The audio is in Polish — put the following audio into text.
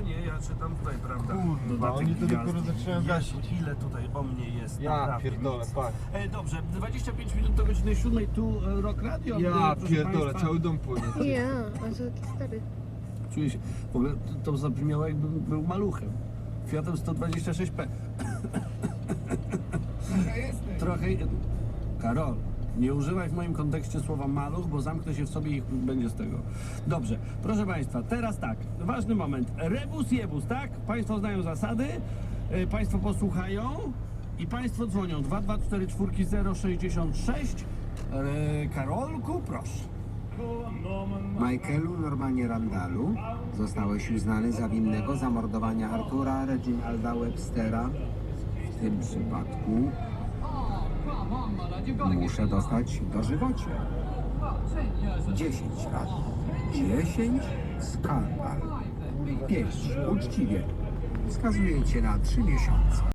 nie, ja czytam tutaj, prawda? Kurwa, Dodatek oni to zaczynają Jezu, gasić. ile tutaj o mnie jest, Ja naprawdę pierdolę, nic. patrz. E, dobrze, 25 minut do godziny 7, tu e, Rock Radio. Ja e, proszę pierdolę, państwa. cały dom płynie. Ja, a co taki stary? Czuję się, w ogóle to zabrzmiało jakbym był maluchem. Fiatem 126P. Trochę... Karol, nie używaj w moim kontekście słowa maluch, bo zamknę się w sobie i będzie z tego. Dobrze, proszę Państwa, teraz tak, ważny moment. Rebus jebus, tak? Państwo znają zasady, e, Państwo posłuchają i Państwo dzwonią 2244066. E, Karolku, proszę. Michaelu Normanie Randalu zostałeś uznany za winnego zamordowania Artura Reginalda Webstera. W tym przypadku muszę dostać dożywocie. 10 lat. 10 skandal. 5 uczciwie. Wskazuję cię na 3 miesiące.